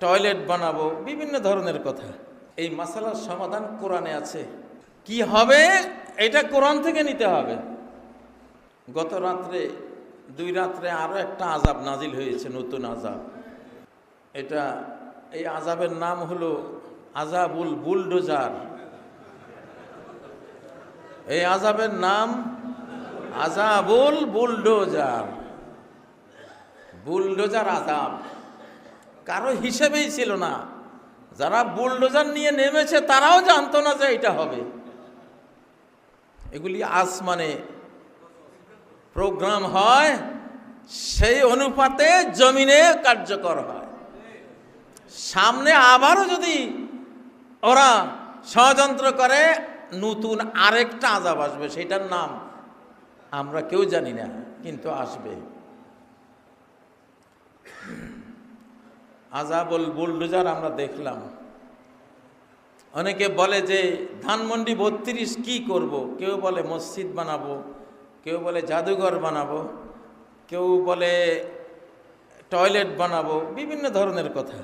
Toilet বানাবো, বিভিন্ন ধরনের কথা। এই মাসালার সমাধান কোরআনে আছে। কি হবে? এটা কোরআন থেকে নিতে হবে। গত রাত্রে, দুই রাত্রে আরও একটা আজাব নাজিল হয়েছে, নতুন আজাব এটা, এই আজাবের নাম হলো আজাবুল বুলডোজার। এই আজাবের নাম আজাবুল বুলডোজার। বুলডোজার আজাব কারও হিসেবেই ছিল না। যারা বুলডোজার নিয়ে নেমেছে, তারাও জানতো না যে এটা হবে। এগুলি আসমানে প্রোগ্রাম হয়, সেই অনুপাতে জমিনে কার্যকর হয়। সামনে আবারও যদি ওরা ষড়যন্ত্র করে, নতুন আরেকটা আজাব আসবে, সেটার নাম আমরা কেউ জানি না, কিন্তু আসবে। আজাবল বুলডোজার আমরা দেখলাম। অনেকে বলে যে, ধানমন্ডি বত্রিশ কি করব। কেউ বলে, মসজিদ বানাবো। কেউ বলে, জাদুঘর বানাবো। কেউ বলে, টয়লেট বানাবো। বিভিন্ন ধরনের কথা।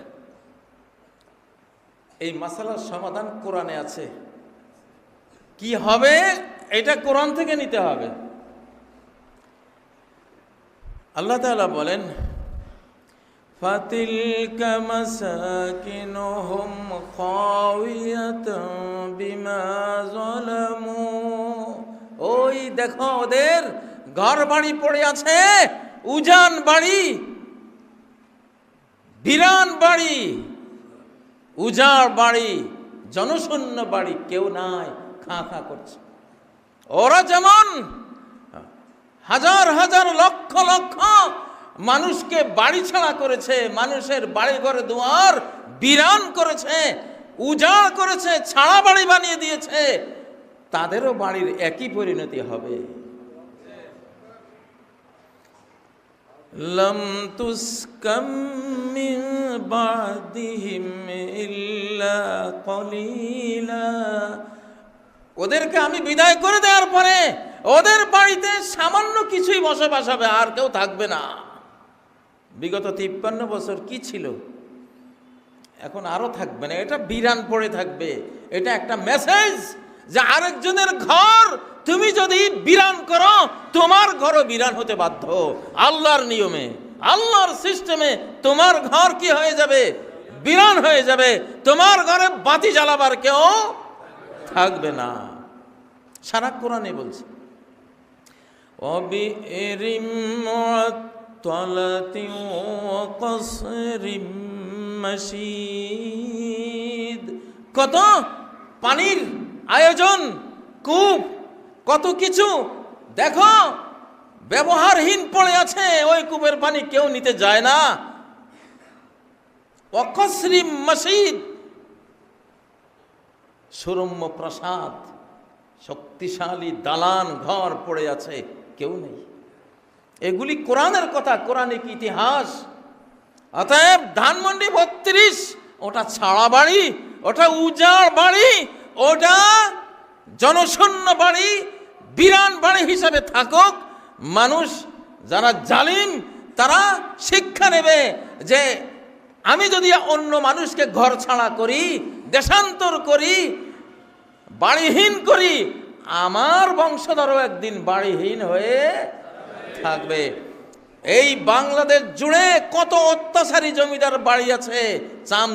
এই মাসালার সমাধান কোরআনে আছে। কি হবে? এটা কোরআন থেকে নিতে হবে। আল্লাহ তাআলা বলেন فتلك مساكنهم خاوية بما ظلموا ওই দেখো ওদের ঘর বাড়ি পড়ে আছে উজান বাড়ি বিরান বাড়ি উজাড় বাড়ি জনশূন্য বাড়ি কেউ নাই খাঁ খাঁ করছে ওরা যেমন হাজার হাজার লক্ষ লক্ষ মানুষকে বাড়ি ছাড়া করেছে, মানুষের বাড়ি ঘরে দুয়ার বিরান করেছে, উজাড় করেছে, ছাড়া বাড়ি বানিয়ে দিয়েছে। তাদেরও বাড়ির একই পরিণতি হবে। ওদেরকে আমি বিদায় করে দেওয়ার পরে ওদের বাড়িতে সামান্য কিছুই বসবাস হবে, আর কেউ থাকবে না। বিগত তিপ্পান্ন বছর কি ছিল? এখন আরও থাকবে না, এটা বিরান পড়ে থাকবে। এটা একটা মেসেজ যে আরেকজনের ঘর তুমি যদি বিরান করো, তোমার ঘরও বিরান হতে বাধ্য। আল্লাহর নিয়মে, আল্লাহর সিস্টেমে তোমার ঘর কি হয়ে যাবে? বিরান হয়ে যাবে। তোমার ঘরে বাতি জ্বালাবার কেউ থাকবে না। সারা কোরআনে বলছে। অবি معطلة وقصر مشيد কত পানির আয়োজন কূপ কত কিছু দেখো ব্যবহারহীন পড়ে আছে ওই কূপের পানি কেউ নিতে যায় না অকশ্রিম মসজিদ সুরম্য প্রাসাদ শক্তিশালী দালান ঘর পড়ে আছে কেউ নেই এগুলি কোরআনের কথা কোরআনিক ইতিহাস। অতএব ধানমন্ডি বত্রিশ, ওটা ছাড়া বাড়ি, ওটা উজাড় বাড়ি, ওটা জনশূন্য বাড়ি, বিরান বাড়ি হিসাবে থাকুক। মানুষ যারা জালিম, তারা শিক্ষা নেবে যে আমি যদি অন্য মানুষকে ঘর ছাড়া করি, দেশান্তর করি, বাড়িহীন করি, আমার বংশধরও একদিন বাড়িহীন হয়ে থাকবে। এই বাংলাদেশ জুড়ে কত অত্যাচারী জমিদার বাড়ি আছে? চাম